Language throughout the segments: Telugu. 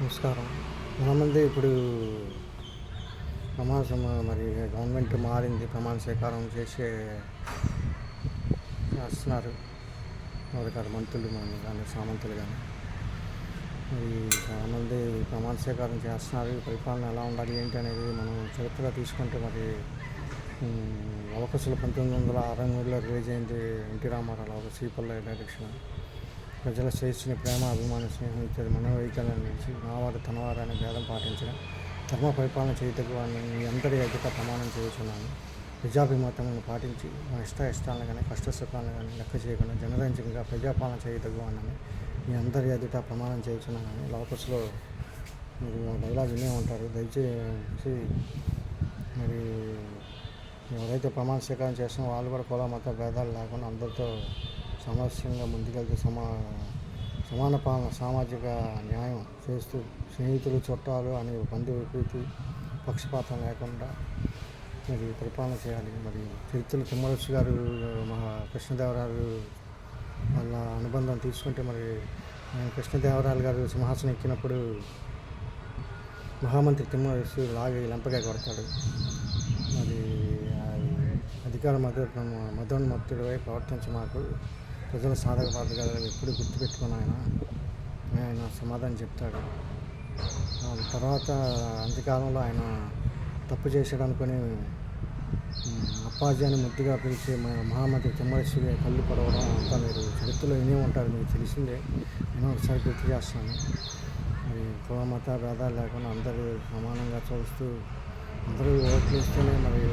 నమస్కారం. చాలామంది ఇప్పుడు ప్రమాణ మరి గవర్నమెంట్ మారింది ప్రమాణ స్వీకారం చేసే చేస్తున్నారు. ఎవరి మంత్రులు మన కానీ సామంతులు కానీ మరి చాలామంది ప్రమాణ స్వీకారం చేస్తున్నారు. పరిపాలన ఎలా ఉండాలి ఏంటి అనేది మనం చరిత్రగా తీసుకుంటే మరి అవకాశాలు పంతొమ్మిది వందల అరవై మూడులో రిలీజ్ అయింది ఎన్టీ రామారావు ఒక సీపల్ల డైరెక్షన్. ప్రజల శ్రేష్ఠని ప్రేమ అభిమాన స్నేహం ఇచ్చేది మనోవైకల్యం నుంచి నావారు తనవారు అనే భేదం పాటించడం ధర్మ పరిపాలన చేయతగు వారిని మీ అందరి ప్రమాణం చేస్తున్నాను ప్రజాభిమతములను పాటించి మా ఇష్ట ఇష్టాలను కానీ కష్ట సుఖాలను కానీ లెక్క చేయకుండా జనరంజకంగా ప్రజాపాలన చేయతగు వాడిని మీ అందరి ఎదుట ప్రమాణం చేయుచున్నానని లోకస్లో మీరు డైలాగ్ వినే ఉంటారు. దయచేసి మరి ఎవరైతే ప్రమాణ స్వీకారం చేస్తున్నారో వాళ్ళు కూడా కుల మత భేదాలు లేకుండా అందరితో సమస్యంగా ముందుకెళ్తూ సమా సమాన పాలన సామాజిక న్యాయం చేస్తూ స్నేహితులు చుట్టాలు అనే బంధు విపరీతి పక్షపాతం లేకుండా మరి పరిపాలన చేయాలి. మరి చరిత్రలు తిమ్మరసు గారు మహా కృష్ణదేవరాయలు వాళ్ళ అనుబంధం తీసుకుంటే మరి కృష్ణదేవరాయలు గారు సింహాసనం ఎక్కినప్పుడు మహామంత్రి తిమ్మరసు లాగి లంపగా కొడతాడు. మరి అధికార మధు మదోన్మత్తుడిపై ప్రవర్తించి మాకు ప్రజల సాధక బాధగా ఎప్పుడు గుర్తుపెట్టుకుని ఆయన. ఆయన సమాధానం చెప్తాడు. ఆ తర్వాత అంత్యకాలంలో ఆయన తప్పు చేశాడు అనుకుని ఉమ్, అప్పాజీ అని ముద్దుగా పిలిచి మా మహామంత్రి తిమ్మరేశ్వరి కళ్ళు పడవడం అంతా మీరు చరిత్రలో వినే ఉంటారు మీకు తెలిసిందే. నేను ఒకసారి గుర్తు చేస్తాను. మరి కులమత భేదాలు లేకుండా అందరూ సమానంగా చూస్తూ అందరూ ఓట్లు ఇస్తేనే మరి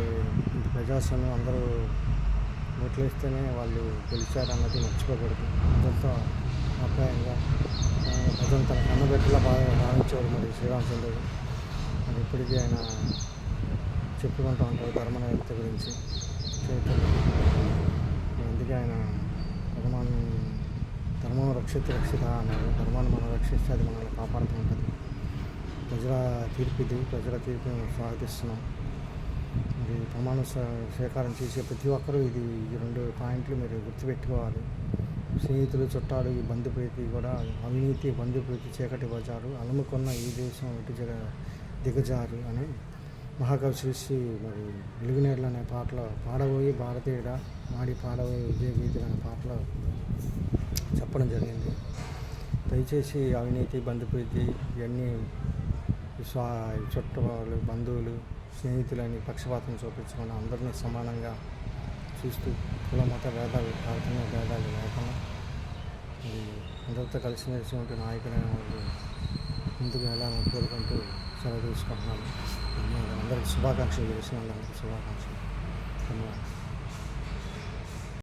ప్రజాస్వామ్యం అందరూ ఓట్లు వాళ్ళు గెలిచారన్నది మర్చిపోకూడదు. అందరితో అభిప్రాయంగా ప్రజలు తన కన్నబెట్టలా బాగా భావించేవాడు మరి శ్రీరామచంద్రుడు మరి ఇప్పటికీ ఆయన చెప్పుకుంటూ ఉంటారు ధర్మనిరత గురించి. చైతన్యం. అందుకే ఆయన ధర్మాన్ని ధర్మం రక్షిత రక్షిత అన్నారు. ధర్మాన్ని మనం రక్షిస్తే అది మనల్ని కాపాడుతూ ఉంటుంది. ప్రజల తీర్పు ఇది ప్రజల తీర్పును స్వాగతిస్తున్నాం. మరి ప్రమాణ స్వీకారం చేసే ప్రతి ఒక్కరూ ఇది ఈ రెండు పాయింట్లు మీరు గుర్తుపెట్టుకోవాలి. స్నేహితులు చుట్టాలు ఈ బంధుప్రీతి కూడా అవినీతి బంధుప్రీతి చీకటి బజారు అలుముకున్న ఈ దేశం ఇటు జగ దిగజారు అని మహాకవి శ్రీశ్రీ మరి వెలుగునేర్లు అనే పాటలో పాడబోయి భారతీయుడ మాడి పాడబోయి విజయగీతులు అనే పాటలో చెప్పడం జరిగింది. దయచేసి అవినీతి బంధుప్రీతి ఇవన్నీ స్వా బంధువులు స్నేహితులని పక్షపాతం చూపించకుండా అందరినీ సమానంగా చూస్తూ కుల మత భేదాలు ప్రార్థన భేదాలు లేకుండా అందరితో కలిసిమెలిసి ఉంటే నాయకులైన వాళ్ళు ముందుకు వెళ్ళాలని కోరుకుంటూ సెలవు తీసుకుంటున్నాను అందరికీ శుభాకాంక్షలు తెలిసిన వాళ్ళందరికీ శుభాకాంక్షలు